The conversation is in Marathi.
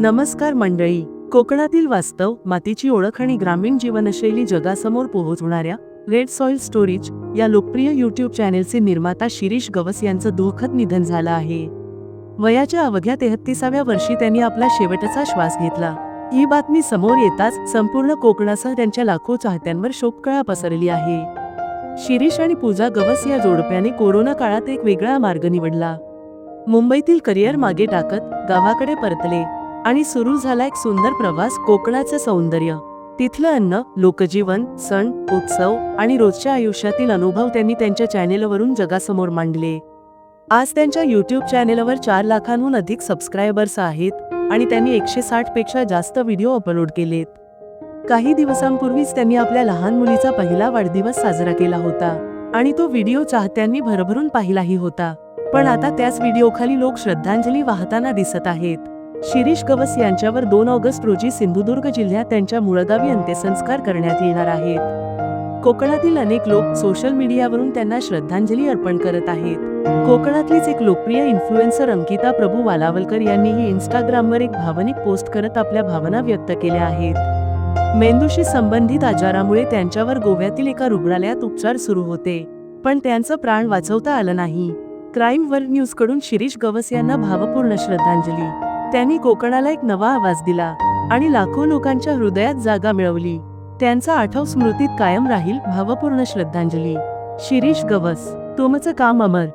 नमस्कार मंडळी कोकणातील वास्तव मातीची ओळख आणि ग्रामीण जीवनशैली जगासमोर पोहोचवणाऱ्या रेड सॉइल स्टोरीज या लोकप्रिय युट्यूब चॅनेलचे निर्माता शिरीष गवस यांचं दुःखद निधन झालं आहे. वयाच्या अवघ्या तेहत्तीसाव्या वर्षी त्यांनी आपला शेवटचा श्वास घेतला. ही बातमी समोर येताच संपूर्ण कोकणासह त्यांच्या लाखो चाहत्यांवर शोककळा पसरली आहे. शिरीष आणि पूजा गवस या जोडप्याने कोरोना काळात एक वेगळा मार्ग निवडला. मुंबईतील करिअर मागे टाकत गावाकडे परतले. आणि सुरू झाला एक सुंदर प्रवास कोकणाचं सौंदर्य. तिथलं अन्न लोकजीवन सण उत्सव आणि रोजच्या आयुष्यातील अनुभव त्यांनी त्यांच्या चॅनेलवरून जगासमोर मांडले. आज त्यांच्या युट्यूब चॅनेलवर चार लाखांहून अधिक सबस्क्रायबर्स आहेत आणि त्यांनी एकशे साठपेक्षा जास्त व्हिडिओ अपलोड केलेत. काही दिवसांपूर्वीच त्यांनी आपल्या लहान मुलीचा पहिला वाढदिवस साजरा केला होता आणि तो व्हिडिओ चाहत्यांनी भरभरून पाहिलाही होता. पण आता त्याच व्हिडिओखाली लोक श्रद्धांजली वाहताना दिसत आहेत. शिरीष गवस यांच्यावर दोन ऑगस्ट रोजी सिंधुदुर्ग जिल्ह्यात त्यांच्या मुळगावी अंत्यसंस्कार करण्यात येणार आहेत. कोकणातील अनेक लोक सोशल मीडियावरून त्यांना श्रद्धांजली अर्पण करत आहेत. कोकणातलीच एक लोकप्रिय इन्फ्लुएन्सर अंकिता प्रभू वालावलकर यांनीही इन्स्टाग्रामवर एक भावनिक पोस्ट करत आपल्या भावना व्यक्त केल्या आहेत. मेंदूशी संबंधित आजारामुळे त्यांच्यावर गोव्यातील एका रुग्णालयात उपचार सुरू होते. पण त्यांचं प्राण वाचवता आलं नाही. क्राईम वर्ल्ड न्यूजकडून शिरीष गवस यांना भावपूर्ण श्रद्धांजली. त्यांनी कोकणाला एक नवा आवाज दिला आणि लाखो लोकांच्या हृदयात जागा मिळवली. त्यांचा आठव स्मृतीत कायम राहील भावपूर्ण श्रद्धांजली. शिरीष गवस तुमचं काम अमर.